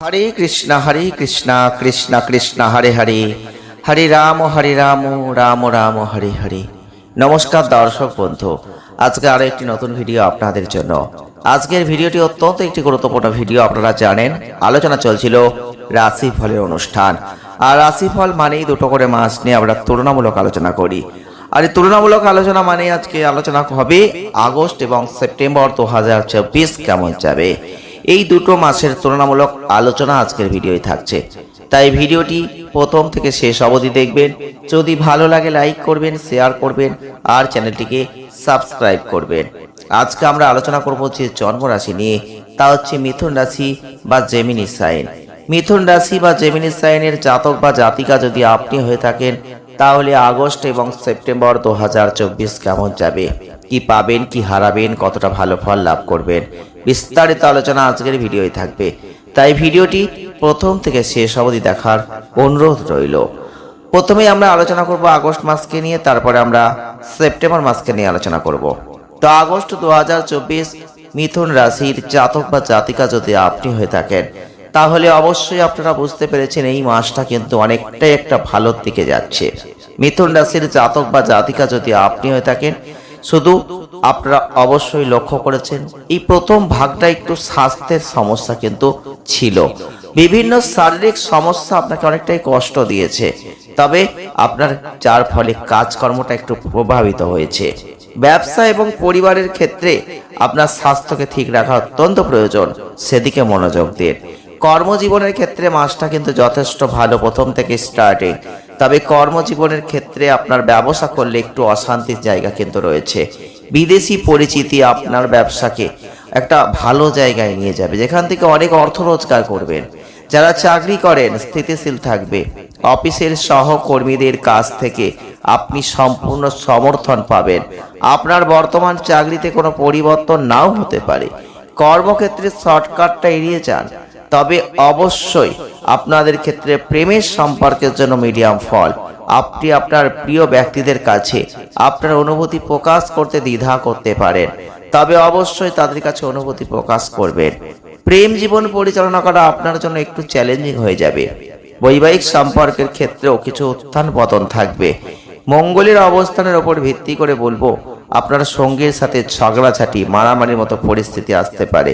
হরে কৃষ্ণ হরে কৃষ্ণ কৃষ্ণ কৃষ্ণ, হরে হরে। হরে রাম হরে রাম রাম রাম, হরে হরে। নমস্কার দর্শক বন্ধু, আজকে আরও একটি নতুন ভিডিও আপনাদের জন্য। আজকের ভিডিওটি অত্যন্ত একটি গুরুত্বপূর্ণ ভিডিও, আপনারা জানেন, আলোচনা চলছিল রাশি ফলের অনুষ্ঠান। আর রাশি ফল মানেই দুটো করে মাস নিয়ে আমরা তুলনামূলক আলোচনা করি। আর এই তুলনামূলক আলোচনা মানে আজকে আলোচনা হবে আগস্ট এবং সেপ্টেম্বর দু হাজার চব্বিশ কেমন যাবে? এই দুটো মাসের তুলনামূলক আলোচনা আজকের ভিডিওয় থাকছে। তাই ভিডিওটি প্রথম থেকে শেষ অবধি দেখবেন। যদি ভালো লাগে লাইক করবেন, শেয়ার করবেন আর চ্যানেলটিকে সাবস্ক্রাইব করবেন। আজকে আমরা আলোচনা করব যে জন্ম রাশি নিয়ে। তা হচ্ছে মিথুন রাশি বা জেমিনি সাইন। মিথুন রাশি বা জেমিনি সাইনের জাতক বা জাতিকা যদি আপনি হয়ে থাকেন তাহলে আগস্ট এবং সেপ্টেম্বর দু হাজার চব্বিশ কেমন যাবে? কি পাবেন, কি হারাবেন, কতটা ভালো ফল লাভ করবেন? বিস্তারিত আলোচনা আজকের ভিডিওয় থাকবে। তাই ভিডিওটি প্রথম থেকে শেষ অবধি দেখার অনুরোধ রইল। প্রথমে আমরা আলোচনা করব আগস্ট মাসকে নিয়ে, তারপরে আমরা সেপ্টেম্বর মাসকে নিয়ে আলোচনা করব। তো আগস্ট দু হাজার চব্বিশ মিথুন রাশির জাতক বা জাতিকা যদি আপনি হয়ে থাকেন তাহলে অবশ্যই আপনারা বুঝতে পেরেছেন এই মাসটা কিন্তু অনেকটাই একটা ভালোর দিকে যাচ্ছে। মিথুন রাশির জাতক বা জাতিকা যদি আপনি হয়ে থাকেন, শুধু আপনারা অবশ্যই লক্ষ্য করেছেন, এই প্রথম ভাগটা একটু স্বাস্থ্যের সমস্যা কিন্তু ছিল। বিভিন্ন শারীরিক সমস্যা আপনাকে অনেকটাই কষ্ট দিয়েছে, তবে আপনার যার ফলে কাজকর্মটা একটু প্রভাবিত হয়েছে। ব্যবসা এবং পরিবারের ক্ষেত্রে আপনার স্বাস্থ্যকে ঠিক রাখা অত্যন্ত প্রয়োজন, সেদিকে মনোযোগ দিন। কর্মজীবনের ক্ষেত্রে মাসটা কিন্তু যথেষ্ট ভালো প্রথম থেকে স্টার্টিং তবে কর্মজীবনের ক্ষেত্রে আপনার ব্যবসা করলে একটু অশান্তির জায়গা কিন্তু রয়েছে। বিদেশি পরিচিতি আপনার ব্যবসাকে একটা ভালো জায়গায় নিয়ে যাবে, যেখান থেকে অনেক অর্থ রোজগার করবেন। যারা চাকরি করেন, স্থিতিশীল থাকবে। অফিসের সহকর্মীদের কাছ থেকে আপনি সম্পূর্ণ সমর্থন পাবেন। আপনার বর্তমান চাকরিতে কোনো পরিবর্তন নাও হতে পারে। কর্মক্ষেত্রে শর্টকাটটা এড়িয়ে যান। তবে অবশ্যই আপনাদের ক্ষেত্রে প্রেমের সম্পর্কের জন্য মিডিয়াম ফল। আপনি আপনার প্রিয় ব্যক্তিদের কাছে আপনার অনুভূতি প্রকাশ করতে দ্বিধা করতে পারেন। তবে অবশ্যই তাদের কাছে অনুভূতি প্রকাশ করবেন। প্রেম জীবন পরিচালনা করা আপনার জন্য একটু চ্যালেঞ্জিং হয়ে যাবে। বৈবাহিক সম্পর্কের ক্ষেত্রেও কিছু উত্থান পতন থাকবে। মঙ্গলের অবস্থানের ওপর ভিত্তি করে বলব, আপনার সঙ্গীর সাথে ঝগড়াঝাটি, মারামারির মতো পরিস্থিতি আসতে পারে।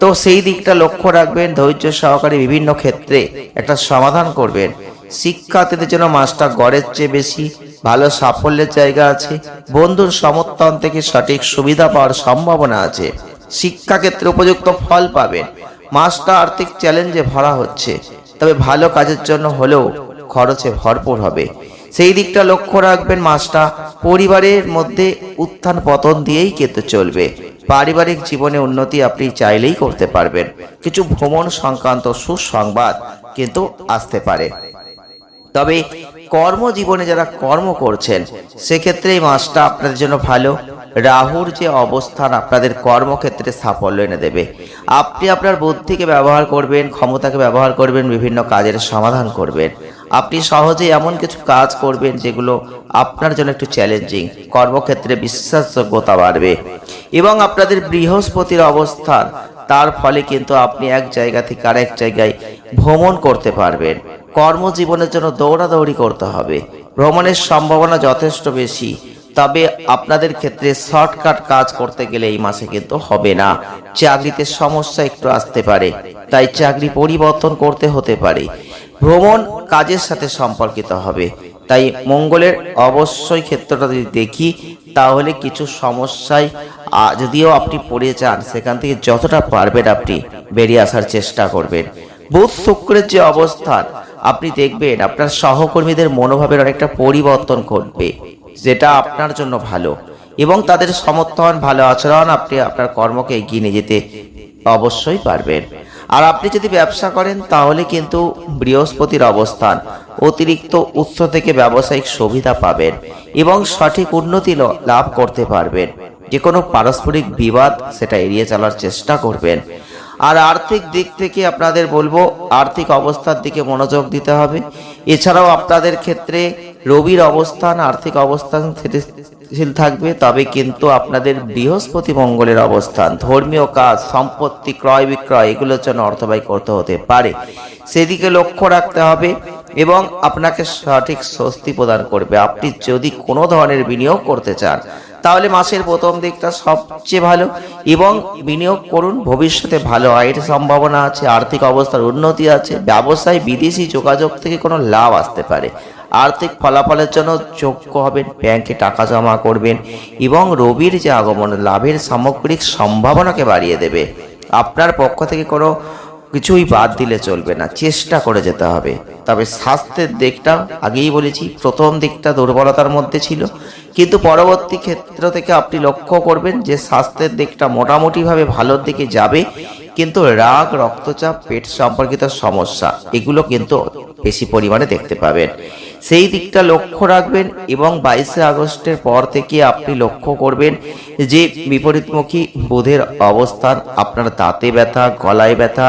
তো সেই দিকটা লক্ষ্য রাখবেন, ধৈর্য সহকারে বিভিন্ন ক্ষেত্রে একটা সমাধান করবেন। শিক্ষার্থীদের জন্য মাসটা গড়ের চেয়ে বেশি ভালো সাফল্যের জায়গা আছে। বন্ধুর সমর্থন থেকে সঠিক সুবিধা পাওয়ার সম্ভাবনা আছে। শিক্ষাক্ষেত্রে উপযুক্ত ফল পাবেন। মাসটা আর্থিক চ্যালেঞ্জে ভরা হচ্ছে, তবে ভালো কাজের জন্য হলেও খরচে ভরপুর হবে। সেই দিকটা লক্ষ্য রাখবেন মাসটা পরিবারের মধ্যে উত্থান পতন দিয়েই কেটে চলবে। পারিবারিক জীবনে উন্নতি আপনি চাইলেই করতে পারবেন। কিছু ভ্রমণ সংক্রান্ত সুসংবাদ কিন্তু আসতে পারে। তবে কর্মজীবনে যারা কর্ম করছেন সেক্ষেত্রে এই মাসটা আপনাদের জন্য ভালো। রাহুর যে অবস্থান আপনাদের কর্মক্ষেত্রে সাফল্য এনে দেবে। আপনি আপনার বুদ্ধিকে ব্যবহার করবেন, ক্ষমতাকে ব্যবহার করবেন, বিভিন্ন কাজের সমাধান করবেন। আপনি সহজে এমন কিছু কাজ করবেন যেগুলো আপনার জন্য একটু চ্যালেঞ্জিং কর্মক্ষেত্রে বিশ্বাসযোগ্যতা বাড়বে। এবং আপনাদের বৃহস্পতির অবস্থান, তার ফলে কিন্তু আপনি এক জায়গা থেকে আরেক জায়গায় ভ্রমণ করতে পারবেন। কর্মজীবনের জন্য দৌড়াদৌড়ি করতে হবে। ভ্রমণের সম্ভাবনা যথেষ্ট বেশি, তবে আপনাদের ক্ষেত্রে শর্টকাট কাজ করতে গেলে এই মাসে কিন্তু হবে না। চাকরিতে সমস্যা একটু আসতে পারে, তাই চাকরি পরিবর্তন করতে হতে পারে। ভ্রমণ কাজের সাথে সম্পর্কিত হবে। তাই মঙ্গলের অবশ্যই ক্ষেত্রটা যদি দেখি, তাহলে কিছু সমস্যায় যদিও আপনি পড়ে যান, সেখান থেকে যতটা পারবেন আপনি বেরিয়ে আসার চেষ্টা করবেন। বুধ শুক্রের যে অবস্থান, আপনি দেখবেন আপনার সহকর্মীদের মনোভাবের অনেকটা পরিবর্তন ঘটবে, যেটা আপনার জন্য ভালো। এবং তাদের সমর্থন, ভালো আচরণ আপনি আপনার কর্মকে এগিয়ে নিয়ে যেতে অবশ্যই পারবেন। আর আপনি যদি ব্যবসা করেন, তাহলে কিন্তু বৃহস্পতির অবস্থান। অতিরিক্ত উৎস থেকে ব্যবসায়িক সুবিধা পাবেন এবং সঠিক উন্নতি লাভ করতে পারবেন। যে কোনো পারস্পরিক বিবাদ সেটা এড়িয়ে চলার চেষ্টা করবেন। আর আর্থিক দিক থেকে আপনাদের বলব, আর্থিক অবস্থার দিকে মনোযোগ দিতে হবে। এছাড়াও আপনাদের ক্ষেত্রে রবির অবস্থান, আর্থিক অবস্থান স্থিতিশীল থাকবে, তবে কিন্তু আপনাদের বৃহস্পতি মঙ্গলের অবস্থান, ধর্মীয় কাজ, সম্পত্তি, ক্রয় বিক্রয়, এগুলোর জন্য অর্থ ব্যয় করতে হতে পারে। সেদিকে লক্ষ্য রাখতে হবে এবং আপনাকে সঠিক স্বস্তি প্রদান করবে। আপনি যদি কোনো ধরনের বিনিয়োগ করতে চান, তাহলে মাসের প্রথম দিকটা সবচেয়ে ভালো এবং বিনিয়োগ করুন, ভবিষ্যতে ভালো আয়ের সম্ভাবনা আছে, আর্থিক অবস্থার উন্নতি আছে, ব্যবসায় বিদেশি যোগাযোগ থেকে কোনো লাভ আসতে পারে। আর্থিক ফলাফলের জন্য যোগ্য হবেন, ব্যাংকে টাকা জমা করবেন এবং রবির যে আগমন, লাভের সামগ্রিক সম্ভাবনাকে বাড়িয়ে দেবে। আপনার পক্ষ থেকে কোনো কিছুই বাদ দিলে চলবে না, চেষ্টা করে যেতে হবে। তবে স্বাস্থ্যের দিকটা, আগেই বলেছি, প্রথম দিকটা দুর্বলতার মধ্যে ছিল। কিন্তু পরবর্তী ক্ষেত্র থেকে আপনি লক্ষ্য করবেন যে স্বাস্থ্যের দিকটা মোটামুটিভাবে ভালোর দিকে যাবে। কিন্তু রাগ, রক্তচাপ, পেট সম্পর্কিত সমস্যা, এগুলো কিন্তু বেশি পরিমাণে দেখতে পাবেন। সেই দিকটা লক্ষ্য রাখবেন এবং বাইশে আগস্টের পর থেকে আপনি লক্ষ্য করবেন যে বিপরীতমুখী বোধের অবস্থান, আপনার দাঁতে ব্যথা, গলায় ব্যথা,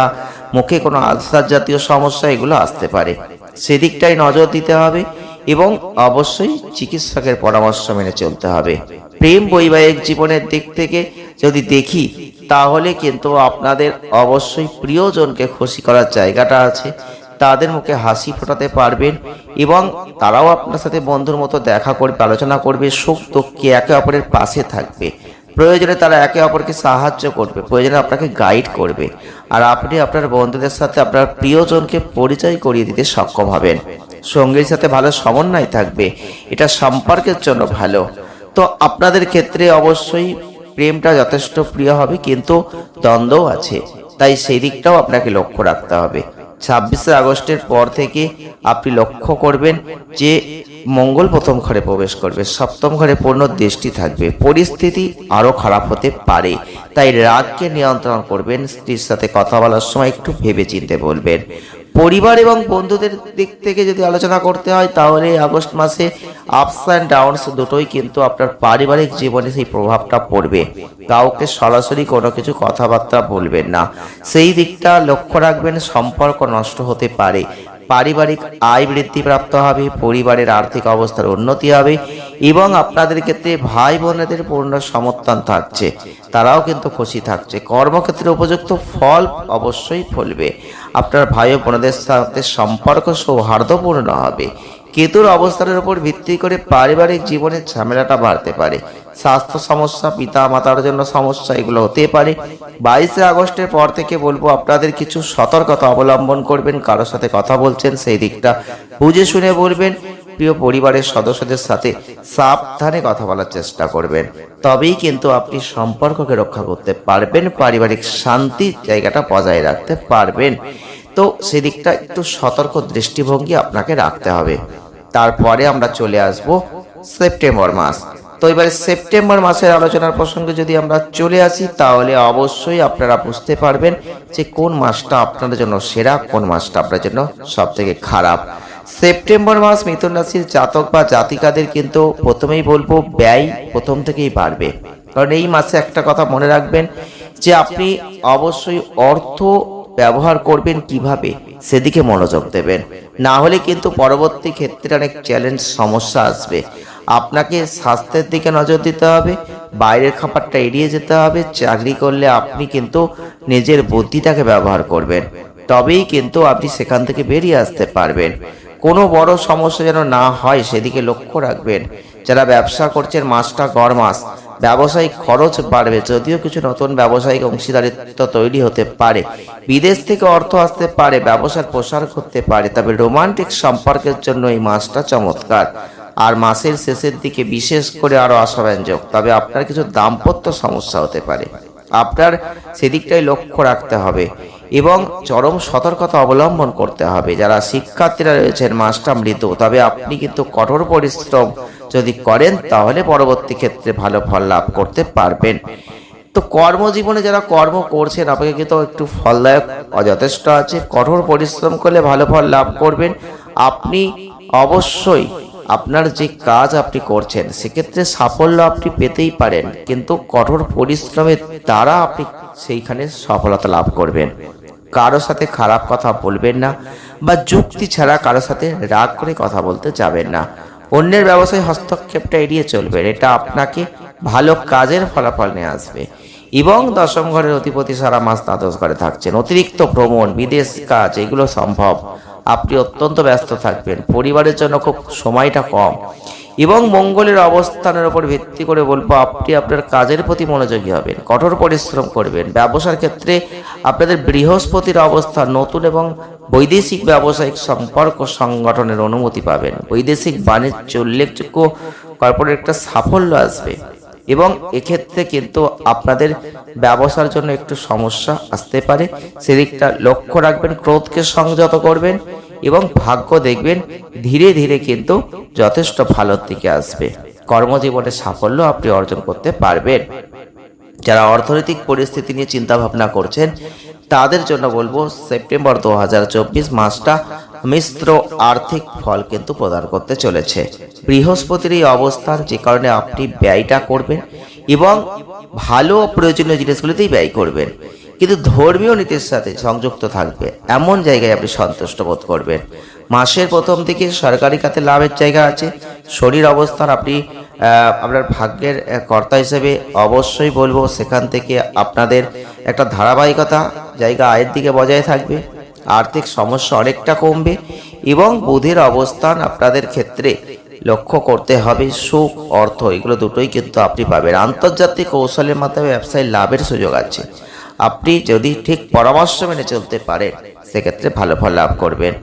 মুখে কোনো আলসার জাতীয় সমস্যা, এগুলো আসতে পারে। সেদিকটাই নজর দিতে হবে এবং অবশ্যই চিকিৎসকের পরামর্শ মেনে চলতে হবে। প্রেম বৈবাহিক জীবনের দিক থেকে যদি দেখি, তাহলে কিন্তু আপনাদের অবশ্যই প্রিয়জনকে খুশি করার জায়গাটা আছে। তাদের মুখে হাসি ফোটাতে পারবেন এবং তারাও আপনার সাথে বন্ধুর মতো দেখা করবে আলোচনা করবে, সুখ দুঃখে একে অপরের পাশে থাকবে। প্রয়োজনে তারা একে অপরকে সাহায্য করবে, প্রয়োজনে আপনাকে গাইড করবে। আর আপনি আপনার বন্ধুদের সাথে আপনার প্রিয়জনকে পরিচয় করিয়ে দিতে সক্ষম হবেন। সঙ্গীর সাথে ভালো সমন্বয় থাকবে, এটা সম্পর্কের জন্য ভালো। তো আপনাদের ক্ষেত্রে অবশ্যই প্রেমটা যথেষ্ট প্রিয় হবে, কিন্তু দ্বন্দ্বও আছে। তাই সেই দিকটাও আপনাকে লক্ষ্য রাখতে হবে। ছাব্বিশে আগস্টের পর থেকে আপনি লক্ষ্য করবেন যে মঙ্গল প্রথম ঘরে প্রবেশ করবে, সপ্তম ঘরে পূর্ণ দৃষ্টি থাকবে, পরিস্থিতি আরও খারাপ হতে পারে। তাই রাগকে নিয়ন্ত্রণ করবেন, স্ত্রীর সাথে কথা বলার সময় একটু ভেবে চিনতে বলবেন। পরিবার এবং বন্ধুদের দিক থেকে যদি আলোচনা করতে হয়, তাহলে আগস্ট মাসে আপস অ্যান্ড ডাউনস দুটোই কিন্তু আপনার পারিবারিক জীবনে সেই প্রভাবটা পড়বে। কাউকে সরাসরি কোনো কিছু কথাবার্তা বলবেন না। সেই দিকটা লক্ষ্য রাখবেন, সম্পর্ক নষ্ট হতে পারে। পারিবারিক আয় বৃদ্ধি প্রাপ্ত হবে, পরিবারের আর্থিক অবস্থার উন্নতি হবে এবং আপনাদের ক্ষেত্রে ভাই বোনেদের পূর্ণ সমর্থন থাকছে। তারাও কিন্তু খুশি থাকছে। কর্মক্ষেত্রে উপযুক্ত ফল অবশ্যই ফলবে। আপনার ভাই ও বোনদের সাথে সম্পর্ক সৌহার্দ্যপূর্ণ হবে। কেতুর অবস্থানের উপর ভিত্তি করে পারিবারিক জীবনের ঝামেলাটা বাড়তে পারে। স্বাস্থ্য সমস্যা পিতা মাতার জন্য সমস্যা, এগুলো হতে পারে। বাইশে আগস্টের পর থেকে বলব, আপনাদের কিছু সতর্কতা অবলম্বন করবেন, কারোর সাথে কথা বলছেন, সেই দিকটা বুঝে শুনে বলবেন। প্রিয় পরিবারের সদস্যদের সাথে সাবধানে কথা বলার চেষ্টা করবেন। তবেই কিন্তু আপনি সম্পর্ককে রক্ষা করতে পারবেন, পারিবারিক শান্তি জায়গাটা বজায় রাখতে পারবেন। তো সেদিকটা একটু সতর্ক দৃষ্টিভঙ্গি আপনাকে রাখতে হবে। তারপরে আমরা চলে আসব সেপ্টেম্বর মাস। তো এবারে সেপ্টেম্বর মাসের আলোচনার প্রসঙ্গে যদি আমরা চলে আসি, তাহলে অবশ্যই আপনারা বুঝতে পারবেন যে কোন মাসটা আপনাদের জন্য সেরা, কোন মাসটা আপনার জন্য সব থেকে খারাপ। সেপ্টেম্বর মাস মিথুন রাশির জাতক বা জাতিকাদের কিন্তু প্রথমেই বলব ব্যয় প্রথম থেকেই বাড়বে। কারণ এই মাসে একটা কথা মনে রাখবেন যে আপনি অবশ্যই অর্থ ব্যবহার করবেন কীভাবে, সেদিকে মনোযোগ দেবেন। না হলে কিন্তু পরবর্তী ক্ষেত্রে অনেক চ্যালেঞ্জ সমস্যা আসবে। আপনাকে স্বাস্থ্যের দিকে নজর দিতে হবে, বাইরের খাবারটা এড়িয়ে যেতে হবে, চাকরি করলে আপনি কিন্তু নিজের বুদ্ধিটাকে ব্যবহার করবেন। তবেই কিন্তু আপনি সেখান থেকে বেরিয়ে আসতে পারবেন। কোনো বড় সমস্যা যেন না হয়, সেদিকে লক্ষ্য রাখবেন। যারা ব্যবসা করছেন মাসটা গড় মাস, ব্যবসায়িক খরচ বাড়বে, যদিও কিছু নতুন ব্যবসায়িক অংশীদারিত্ব তৈরি হতে পারে। বিদেশ থেকে অর্থ আসতে পারে, ব্যবসার প্রসার করতে পারে, তবে রোমান্টিক সম্পর্কের জন্য এই মাসটা চমৎকার। আর মাসের শেষের দিকে বিশেষ করে আরও আশাব্যঞ্জক, তবে আপনার কিছু দাম্পত্য সমস্যা হতে পারে। আপনার সেদিকটাই লক্ষ্য রাখতে হবে। এবং চরম সতর্কতা অবলম্বন করতে হবে। যারা শিক্ষার্থীরা রয়েছেন মাসটা মৃত তবে আপনি কিন্তু কঠোর পরিশ্রম যদি করেন, তাহলে পরবর্তী ক্ষেত্রে ভালো ফল লাভ করতে পারবেন। তো কর্মজীবনে যারা কর্ম করছেন কিন্তু একটু ফলদায়ক যথেষ্ট আছে। কঠোর পরিশ্রম করলে ভালো ফল লাভ করবেন। আপনি অবশ্যই আপনার যে কাজ আপনি করছেন, সেক্ষেত্রে সাফল্য আপনি পেতেই পারেন। কিন্তু কঠোর পরিশ্রমের দ্বারা আপনি সেইখানে সফলতা লাভ করবেন। কারও সাথে খারাপ কথা বলবেন না বা যুক্তি ছাড়া কারও সাথে রাগ করে কথা বলতে যাবেন না। অন্যের ব্যবসায় হস্তক্ষেপটা এড়িয়ে চলবেন। এটা আপনাকে ভালো কাজের ফলাফল নিয়ে আসবে। এবং দশম ঘরের অধিপতি সারা মাস দ্বাদশ ঘরে থাকছেন। অতিরিক্ত ভ্রমণ, বিদেশ কাজ, এগুলো সম্ভব। আপনি অত্যন্ত ব্যস্ত থাকবেন। পরিবারের জন্য খুব সময়টা কম। এবং মঙ্গলের অবস্থানের উপর ভিত্তি করে বলব, আপনি আপনার কাজের প্রতি মনোযোগী হবেন, কঠোর পরিশ্রম করবেন। ব্যবসার ক্ষেত্রে আপনাদের বৃহস্পতির অবস্থান নতুন এবং বৈদেশিক ব্যবসায়িক সম্পর্ক সংগঠনের অনুমতি পাবেন। বৈদেশিক বাণিজ্য উল্লেখযোগ্য কর্পোরেট একটা সাফল্য আসবে এবং এক্ষেত্রে কিন্তু আপনাদের ব্যবসার জন্য একটু সমস্যা আসতে পারে। সেদিকটা লক্ষ্য রাখবেন, ক্রোধকে সংযত করবেন এবং ভাগ্য দেখবেন ধীরে ধীরে কিন্তু যথেষ্ট ভালোর দিকে আসবে। কর্মজীবনে সাফল্য আপনি অর্জন করতে পারবেন। যারা অর্থনৈতিক পরিস্থিতি নিয়ে চিন্তা ভাবনা করছেন, তাদের জন্য বলব সেপ্টেম্বর দু হাজার চব্বিশ মাসটা মিশ্র আর্থিক ফল কিন্তু প্রদান করতে চলেছে। বৃহস্পতির এই অবস্থান যে কারণে আপনি ব্যয়টা করবেন এবং ভালো প্রয়োজনীয় জিনিসগুলিতেই ব্যয় করবেন। কিন্তু ধর্মীয় নীতির সাথে সংযুক্ত থাকবে। এমন জায়গায় আপনি সন্তুষ্ট বোধ করবেন। মাসের প্রথম দিকে সরকারি খাতে লাভের জায়গা আছে। শরীর অবস্থান আপনি আপনার ভাগ্যের কর্তা হিসেবে অবশ্যই বলব সেখান থেকে আপনাদের একটা ধারাবাহিকতা, জায়গা আয়ের দিকে বজায় থাকবে। আর্থিক সমস্যা অনেকটা কমবে এবং বুধের অবস্থান আপনাদের ক্ষেত্রে লক্ষ্য করতে হবে। সুখ, অর্থ, এগুলো দুটোই কিন্তু আপনি পাবেন। আন্তর্জাতিক কৌশলের মাধ্যমে ব্যবসায় লাভের সুযোগ আছে। আপনি যদি ঠিক পরামর্শ মেনে চলতে পারেন, সেক্ষেত্রে ভালো ফল লাভ করবেন।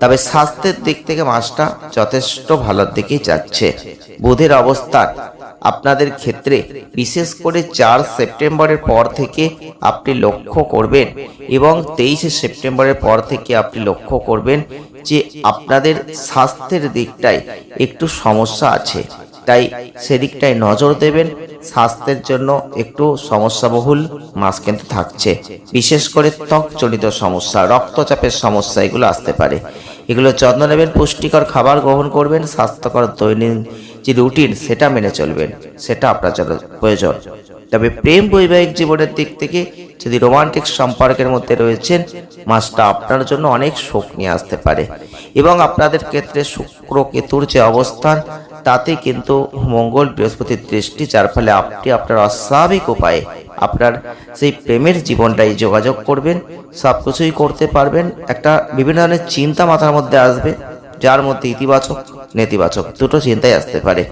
তবে স্বাস্থ্যের দিক থেকে মাসটা যথেষ্ট ভালোর দিকেই যাচ্ছে। বুধের অবস্থান আপনাদের ক্ষেত্রে বিশেষ করে চার সেপ্টেম্বরের পর থেকে আপনি লক্ষ্য করবেন এবং তেইশে সেপ্টেম্বরের পর থেকে আপনি লক্ষ্য করবেন যে আপনাদের স্বাস্থ্যের দিকটায় একটু সমস্যা আছে। তাই সেদিকটায় নজর দেবেন স্বাস্থ্যের জন্য একটু সমস্যাবহুল মাস কিন্তু থাকছে। বিশেষ করে ত্বক জনিত সমস্যা, রক্তচাপের সমস্যা, এগুলো আসতে পারে। এগুলো যত্ন নেবেন, পুষ্টিকর খাবার গ্রহণ করবেন, স্বাস্থ্যকর দৈনন্দিন যে রুটিন, সেটা মেনে চলবেন, সেটা আপনার জন্য প্রয়োজন। তবে প্রেম বৈবাহিক জীবনের দিক থেকে যদি রোমান্টিক সম্পর্কের মধ্যে রয়েছেন, মাসটা আপনার জন্য অনেক সুখ নিয়ে আসতে পারে। এবং আপনাদের ক্ষেত্রে শুক্র কেতুর যে অবস্থান, তাতে কিন্তু মঙ্গল বৃহস্পতির দৃষ্টি, যার ফলে আপনি আপনার অস্বাভাবিক উপায়ে আপনার সেই প্রেমের জীবনটাই যোগাযোগ করবেন সব কিছুই করতে পারবেন। একটা বিভিন্ন ধরনের চিন্তা মাথার মধ্যে আসবে, যার মধ্যে ইতিবাচক নেতিবাচক দুটো চিন্তাই আসতে পারে।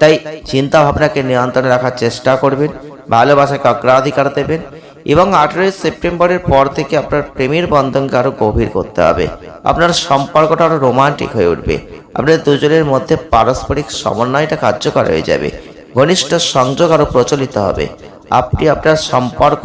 তাই চিন্তা ভাবনাকে নিয়ন্ত্রণে রাখার চেষ্টা করবেন, ভালোবাসাকে অগ্রাধিকার দেবেন এবং আঠেরোই সেপ্টেম্বরের পর থেকে আপনার প্রেমের বন্ধনকে আরও গভীর করতে হবে। আপনার সম্পর্কটা আরও রোমান্টিক হয়ে উঠবে। আপনাদের দুজনের মধ্যে পারস্পরিক সমন্বয়টা কার্যকর হয়ে যাবে। ঘনিষ্ঠ সংযোগ আরও প্রচলিত হবে। আপনি আপনার সম্পর্ক,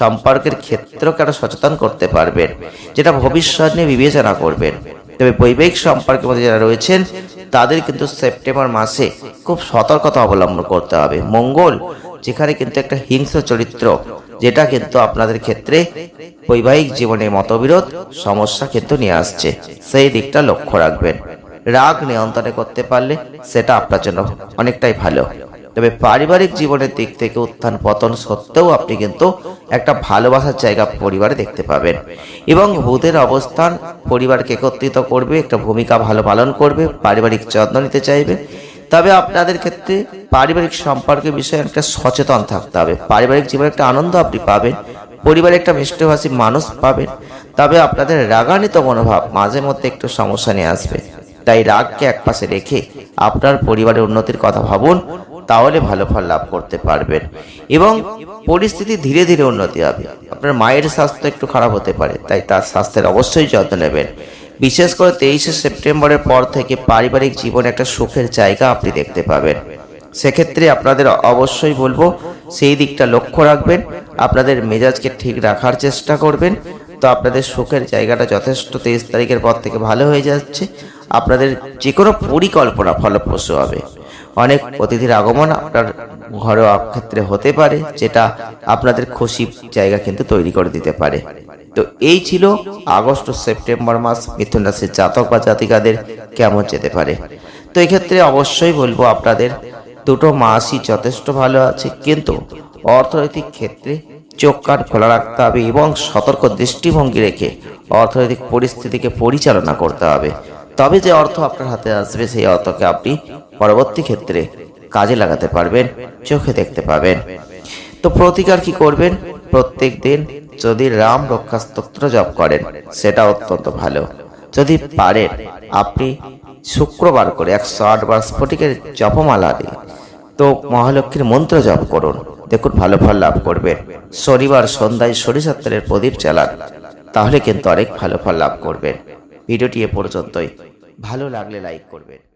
সম্পর্কের ক্ষেত্রকে আরও সচেতন করতে পারবেন, যেটা ভবিষ্যৎ নিয়ে বিবেচনা করবেন। তবে বৈবাহিক সম্পর্কের মধ্যে যারা রয়েছেন, তাদের কিন্তু সেপ্টেম্বর মাসে খুব সতর্কতা অবলম্বন করতে হবে। মঙ্গল, যেখানে কিন্তু একটা হিংস্র চরিত্র, যেটা কিন্তু আপনাদের ক্ষেত্রে বৈবাহিক জীবনে মতবিরোধ, সমস্যা কিন্তু নিয়ে আসছে। সেই দিকটা লক্ষ্য রাখবেন। রাগ নিয়ন্ত্রণে করতে পারলে সেটা আপনার জন্য অনেকটাই ভালো। তবে পারিবারিক জীবনের দিক থেকে উত্থান পতন সত্ত্বেও আপনি কিন্তু একটা ভালোবাসার জায়গা পরিবারে দেখতে পাবেন। এবং বুধের অবস্থান পরিবারকে একত্রিত করবে, একটা ভূমিকা ভালো পালন করবে, পারিবারিক যত্ন নিতে চাইবে। তবে আপনাদের ক্ষেত্রে পারিবারিক সম্পর্কের বিষয়ে একটা সচেতন থাকতে হবে। পারিবারিক জীবনে একটা আনন্দ আপনি পাবেন, পরিবারে একটা মিষ্টভাষী মানুষ পাবেন। তবে আপনাদের রাগান্বিত মনোভাব মাঝে মধ্যে একটু সমস্যা নিয়ে আসবে। তাই রাগকে একপাশে রেখে আপনার পরিবারের উন্নতির কথা ভাবুন তাহলে ভালো ফল লাভ করতে পারবেন। এবং পরিস্থিতি ধীরে ধীরে উন্নতি হবে। আপনার মায়ের স্বাস্থ্য একটু খারাপ হতে পারে, তাই তার স্বাস্থ্যের অবশ্যই যত্ন নেবেন। বিশেষ করে তেইশে সেপ্টেম্বরের পর থেকে পারিবারিক জীবনে একটা সুখের জায়গা আপনি দেখতে পাবেন। সেক্ষেত্রে আপনাদের অবশ্যই বলব, সেই দিকটা লক্ষ্য রাখবেন। আপনাদের মেজাজকে ঠিক রাখার চেষ্টা করবেন। তো আপনাদের সুখের জায়গাটা যথেষ্ট তেইশ তারিখের পর থেকে ভালো হয়ে যাচ্ছে। আপনাদের যে কোনো পরিকল্পনা ফলপ্রসূ হবে। অনেক অতিথির আগমন আপনার ঘরোয়া ক্ষেত্রে হতে পারে, যেটা আপনাদের খুশি জায়গা কিন্তু তৈরি করে দিতে পারে। তো এই ছিল আগস্ট ও সেপ্টেম্বর মাস মিথুন রাশির জাতক বা জাতিকাদের কেমন যেতে পারে। তো এক্ষেত্রে অবশ্যই বলব আপনাদের দুটো মাসই যথেষ্ট ভালো আছে, কিন্তু অর্থনৈতিক ক্ষেত্রে চোখ কান খোলা রাখতে হবে এবং সতর্ক দৃষ্টিভঙ্গি রেখে অর্থনৈতিক পরিস্থিতিকে পরিচালনা করতে হবে। তবে যে অর্থ আপনার হাতে আসবে, সেই অর্থকে আপনি পরবর্তী ক্ষেত্রে কাজে লাগাতে পারবেন, চোখে দেখতে পাবেন। তো প্রতিকার কি করবেন? প্রত্যেক দিন যদি রাম রক্ষা স্তোত্র জপ করেন, সেটা অত্যন্ত ভালো। যদি পারেন, আপনি শুক্রবার করে একশো আট বার স্ফটিকের জপমালা দিয়ে তো মহালক্ষ্মীর মন্ত্র জপ করুন। দেখুন, ভালো ফল লাভ করবেন। শনিবার সন্ধ্যায় সরিষার তেলের প্রদীপ চালান তাহলে কিন্তু অনেক ভালো ফল লাভ করবেন। ভিডিওটি এ পর্যন্তই। ভালো লাগলে লাইক করবেন।